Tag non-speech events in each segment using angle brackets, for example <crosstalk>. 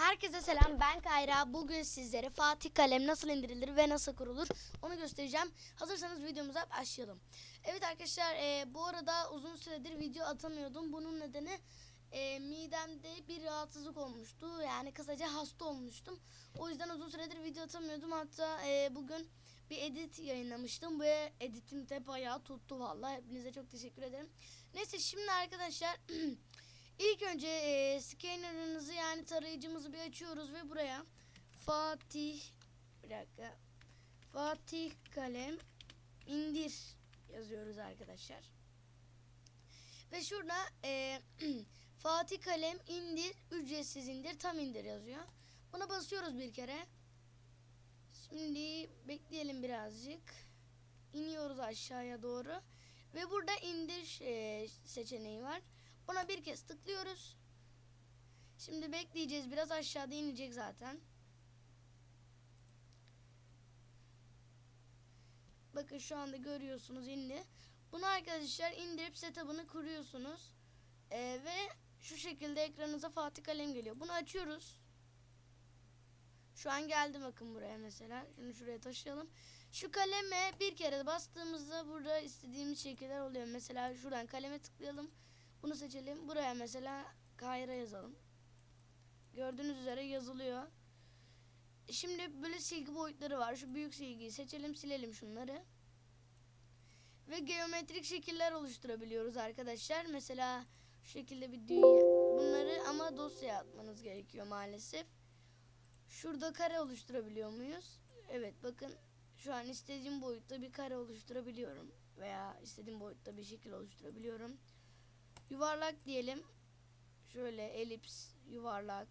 Herkese selam ben Kayra. Bugün sizlere Fatih Kalem nasıl indirilir ve nasıl kurulur onu göstereceğim. Hazırsanız videomuza başlayalım. Evet arkadaşlar e, bu arada uzun süredir video atamıyordum. Bunun nedeni e, midemde bir rahatsızlık olmuştu. Yani kısaca hasta olmuştum. O yüzden uzun süredir video atamıyordum. Hatta e, bugün bir edit yayınlamıştım ve editim de bayağı tuttu vallahi. Hepinize çok teşekkür ederim. Neyse şimdi arkadaşlar <clears throat> İlk önce e, scanner'ınızı yani tarayıcımızı bir açıyoruz ve buraya Fatih bir dakika Fatih kalem indir yazıyoruz arkadaşlar. Ve şurada e, <clears throat> Fatih kalem indir ücretsiz indir tam indir yazıyor. Buna basıyoruz bir kere. Şimdi bekleyelim birazcık. İniyoruz aşağıya doğru. Ve burada indir e, seçeneği var. Buna bir kez tıklıyoruz. Şimdi bekleyeceğiz. Biraz aşağıda inecek zaten. Bakın şu anda görüyorsunuz indi. Bunu arkadaşlar indirip setup'ını kuruyorsunuz. Ee, ve şu şekilde ekranınıza Fatih Kalem geliyor. Bunu açıyoruz. Şu an geldi bakın buraya mesela. Şunu şuraya taşıyalım. Şu kaleme bir kere bastığımızda burada istediğimiz şekiller oluyor. Mesela şuradan kaleme tıklayalım. Bunu seçelim. Buraya mesela Kayra yazalım. Gördüğünüz üzere yazılıyor. Şimdi böyle silgi boyutları var. Şu büyük silgiyi seçelim, silelim şunları. Ve geometrik şekiller oluşturabiliyoruz arkadaşlar. Mesela şu şekilde bir dünya. Bunları ama dosyaya atmanız gerekiyor maalesef. Şurada kare oluşturabiliyor muyuz? Evet bakın şu an istediğim boyutta bir kare oluşturabiliyorum. Veya istediğim boyutta bir şekil oluşturabiliyorum. Yuvarlak diyelim. Şöyle elips, yuvarlak.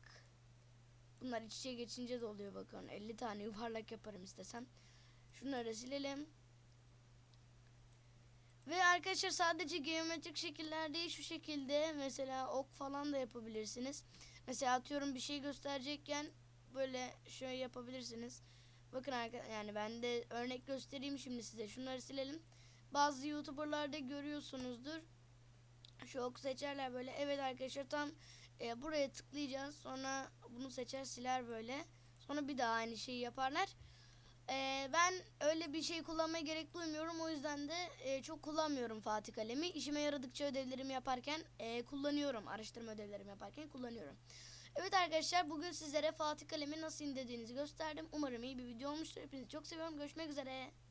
Bunlar iç içe geçince de oluyor bakın. 50 tane yuvarlak yaparım istesem. Şunları silelim. Ve arkadaşlar sadece geometrik şekiller değil şu şekilde mesela ok falan da yapabilirsiniz. Mesela atıyorum bir şey gösterecekken böyle şöyle yapabilirsiniz. Bakın arkadaşlar yani ben de örnek göstereyim şimdi size. Şunları silelim. Bazı YouTuber'larda görüyorsunuzdur şu ok seçerler böyle. Evet arkadaşlar tam e, buraya tıklayacağız. Sonra bunu seçer siler böyle. Sonra bir daha aynı şeyi yaparlar. E, ben öyle bir şey kullanmaya gerek duymuyorum. O yüzden de e, çok kullanmıyorum Fatih kalemi. İşime yaradıkça ödevlerimi yaparken e, kullanıyorum. Araştırma ödevlerimi yaparken kullanıyorum. Evet arkadaşlar bugün sizlere Fatih kalemi nasıl indirdiğinizi gösterdim. Umarım iyi bir video olmuştur. Hepinizi çok seviyorum. Görüşmek üzere.